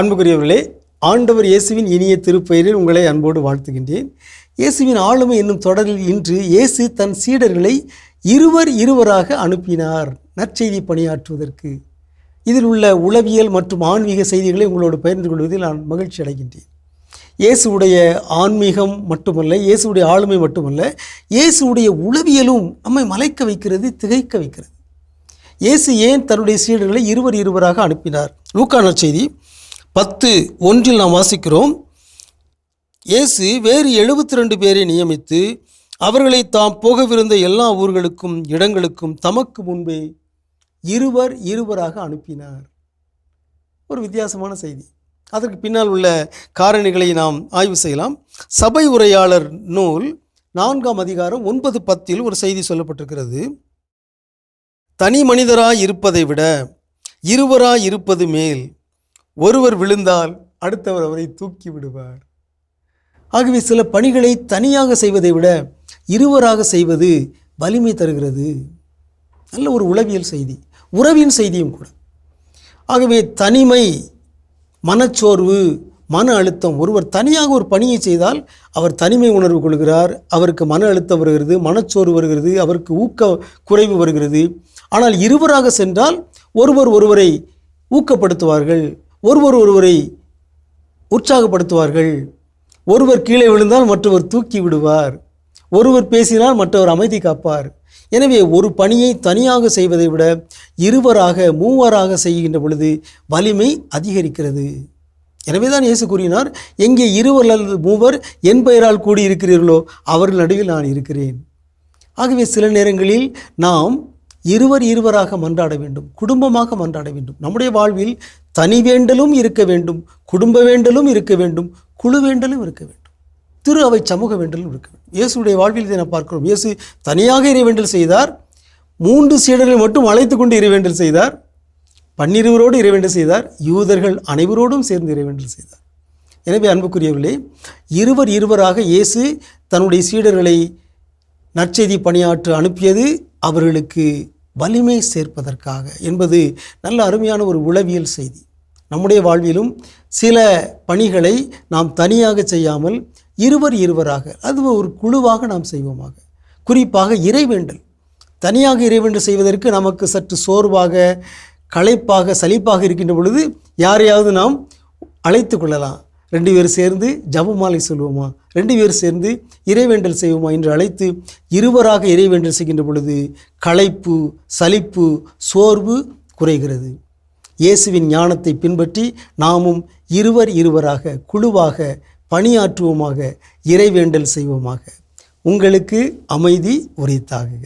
அன்புக்குரியவர்களே ஆண்டவர் இயேசுவின் இனிய திருப்பெயரில் உங்களை அன்போடு வாழ்த்துகின்றேன். இயேசுவின் ஆளுமை என்னும் தொடரில் இன்று இயேசு தன் சீடர்களை இருவர் இருவராக அனுப்பினார். நற்செய்தி பணியாற்றுவதற்கு. இதில் உள்ள உளவியல் மற்றும் ஆன்மீக செய்திகளை உங்களோடு பகிர்ந்து கொள்வதில் நான் மகிழ்ச்சி அடைகின்றேன். இயேசுவுடைய ஆன்மீகம் மட்டுமல்ல இயேசுடைய ஆளுமை மட்டுமல்ல இயேசுடைய உளவியலும் நம்மை மலைக்க வைக்கிறது திகைக்க வைக்கிறது. இயேசு ஏன் தன்னுடைய சீடர்களை இருவர் இருவராக அனுப்பினார்? லூக்கான செய்தி பத்து ஒன்றில் நாம் வாசிக்கிறோம். இயேசு வேறு எழுபத்தி ரெண்டு பேரை நியமித்து அவர்களை தாம் போகவிருந்த எல்லா ஊர்களுக்கும் இடங்களுக்கும் தமக்கு முன்பே இருவர் இருவராக அனுப்பினார். ஒரு வித்தியாசமான செய்தி. அதற்கு பின்னால் உள்ள காரணிகளை நாம் ஆய்வு செய்யலாம். சபை உரையாளர் நூல் நான்காம் அதிகாரம் ஒன்பது பத்தில் ஒரு செய்தி சொல்லப்பட்டிருக்கிறது. தனி மனிதராய் இருப்பதை விட இருவராய் இருப்பது மேல் ஒருவர் விழுந்தால் அடுத்தவர் அவரை தூக்கி விடுவார். ஆகவே சில பணிகளை தனியாக செய்வதை விட இருவராக செய்வது வலிமை தருகிறது. நல்ல ஒரு உளவியல் செய்தி உறவின் செய்தியும் கூட. ஆகவே தனிமை மனச்சோர்வு மன அழுத்தம் ஒருவர் தனியாக ஒரு பணியை செய்தால் அவர் தனிமை உணர்வு கொள்கிறார் அவருக்கு மன அழுத்தம் வருகிறது மனச்சோர்வு வருகிறது அவருக்கு ஊக்க குறைவு வருகிறது. ஆனால் இருவராக சென்றால் ஒருவர் ஒருவரை ஊக்கப்படுத்துவார்கள். ஒருவர் ஒருவரை உற்சாகப்படுத்துவார்கள். ஒருவர் கீழே விழுந்தால் மற்றவர் தூக்கி விடுவார். ஒருவர் பேசினால் மற்றவர் அமைதி காப்பார். எனவே ஒரு பணியை தனியாக செய்வதை விட இருவராக மூவராக செய்கின்ற பொழுது வலிமை அதிகரிக்கிறது. எனவே தான் இயேசு கூறினார் எங்கே இருவர் அல்லது மூவர் என் பெயரால் கூடி இருக்கிறீர்களோ அவர்கள் நடுவில் நான் இருக்கிறேன். ஆகவே சில நேரங்களில் நாம் இருவர் இருவராக மன்றாட வேண்டும் குடும்பமாக மன்றாட வேண்டும். நம்முடைய வாழ்வில் தனி வேண்டலும் இருக்க வேண்டும் குடும்ப வேண்டலும் இருக்க வேண்டும் குழு வேண்டலும் இருக்க வேண்டும். திரு அவை சமூக வேண்டலும் இருக்க வேண்டும். இயேசுடைய வாழ்வில் இதை நாம் பார்க்கிறோம். இயேசு தனியாக இறைவேண்டல் செய்தார். மூன்று சீடர்கள் மட்டும் அழைத்து கொண்டு இறைவேண்டல் செய்தார். பன்னிருவரோடு இறைவேண்டல் செய்தார். யூதர்கள் அனைவரோடும் சேர்ந்து இறைவேண்டல் செய்தார். எனவே அன்புக்குரியவர்களே இருவர் இருவராக இயேசு தன்னுடைய சீடர்களை நற்செய்தி பணியாற்ற அனுப்பியது அவர்களுக்கு வலிமை சேர்ப்பதற்காக என்பது நல்ல அருமையான ஒரு உளவியல் செய்தி. நம்முடைய வாழ்விலும் சில பணிகளை நாம் தனியாக செய்யாமல் இருவர் இருவராக அது ஒரு குழுவாக நாம் செய்வோமாக. குறிப்பாக இறைவேண்டல். தனியாக இறைவேண்டல் செய்வதற்கு நமக்கு சற்று சோர்வாக களைப்பாக சலிப்பாக இருக்கின்ற பொழுது யாரையாவது நாம் அழைத்து கொள்ளலாம். ரெண்டு பேர் சேர்ந்து ஜபமாலை சொல்வோமா ரெண்டு பேர் சேர்ந்து இறைவேண்டல் செய்வோமா என்று அழைத்து இருவராக இறைவேண்டல் செய்கின்ற பொழுது களைப்பு சலிப்பு சோர்வு குறைகிறது. இயேசுவின் ஞானத்தை பின்பற்றி நாமும் இருவர் இருவராக குழுவாக பணியாற்றுவோமாக இறைவேண்டல் செய்வோமாக. உங்களுக்கு அமைதி உரித்தாகுக.